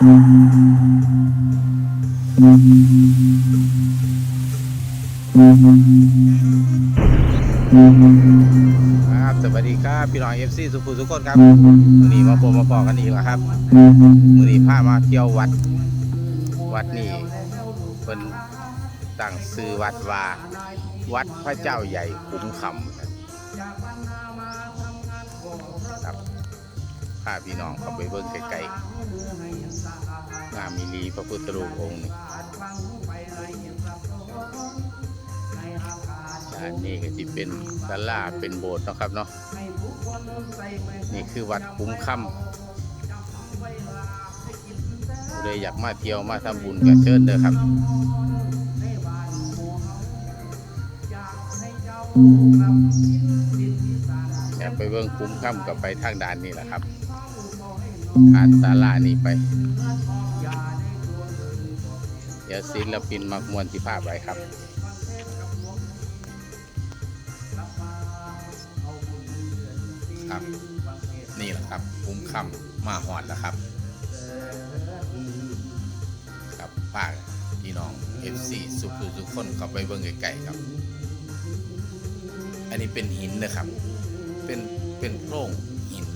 ครับสวัสดีครับพี่น้องเอฟซีสุขุสุขคนครับมือนี้มาโปมาปอกันอีกแล้วครับมือนี้พามาเที่ยววัด วัดนี่เป็นตั้งซื้อวัดว่า วัดพระเจ้าใหญ่คุ้มคำ พาพี่น้องเข้าไปเบิ่งไกลๆงามมีลีพระพุทธรูปองค์นี้อันนี้ก็ที่เป็นศาลาเป็นโบสถ์นะครับเนาะนี่คือวัดคุ้มค่ำผู้ใดอยากมาเที่ยวมาทำบุญก็เชิญเด้อครับ อยากไปเบิ่งคุ้มค่ำกับไปทางด้านนี้แหละครับผ่านศาลานี่ไป เดี๋ยวศิลปินมักมวนที่ภาพไว้ครับครับนี่แหละครับคุ้มค่ำมาหอดแล้วครับ ครับฝากพี่น้อง FC สุขุสุขคนเข้าไปเบิ่งไกลๆครับ อันนี้เป็นหินนะครับ เป็นเป็นโพรงหิน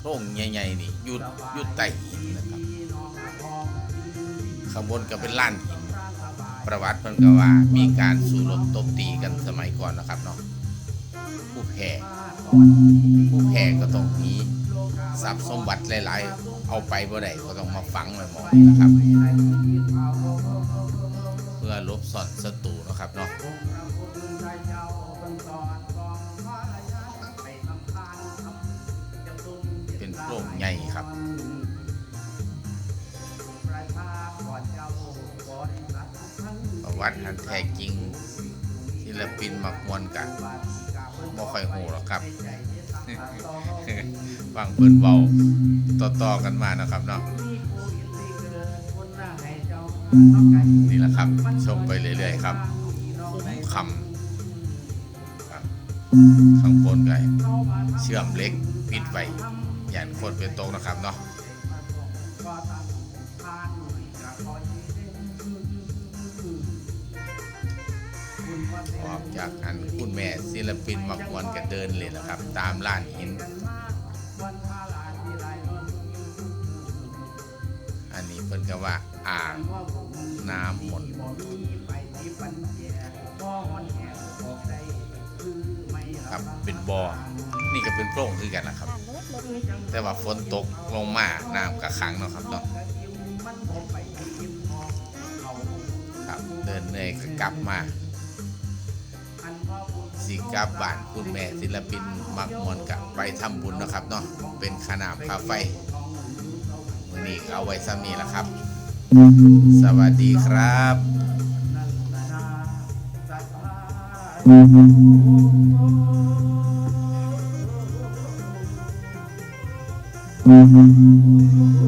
โพรงใหญ่ๆนี่อยุดยุดใต้หินนะครับข้างบนก็เป็นล้านหินประวัติมันก็ว่ามีการสู้รบตบตีกันสมัยก่อนนะครับเนาะผู้แพ้ผู้แพ้ก็ต้องหนีทรัพย์สมบัติหลายๆ เอาไปบ่ได้ก็ต้องมาฝังไว้หมองนี่แหละครับ เพื่อลบซ่อนศัตรูนะครับเนาะ โปร่งใหญ่ครับ ประวัติอันแท้จริงศิลปินมักมวนกันบ่ค่อยหูหรอกครับฟังเพิ่นเบาต่อๆกันมานะครับเนาะนี่แหละครับชมไปเรื่อยๆครับคุ้มคำครับข้างบนก็เชื่อมเหล็กปิดไว้ อย่านคนเป็นตกนะครับเนาะออกจากอันคุณแม่ศิลปินมักวนกันเดินเลยนะครับ ตามล้านหิน อันนี้เพิ่นก็ว่าอ่างน้ำมนต์ครับเป็นบอ่อนี่ก็เป็นโพรงคือกันนะครับ แต่ว่าฝนตกลงมาน้ำกระขังเนาะครับเนาะครับเดินเหนื่อยก็กลับมาสิกลับบ้านคุณแม่ศิลปินมักมวนกับไปทำบุญนะครับเนาะเป็นขนามคาไฟมือนี้เอาไว้ซ้ำนี้แหละครับ สวัสดีครับ Thank you. Mm-hmm.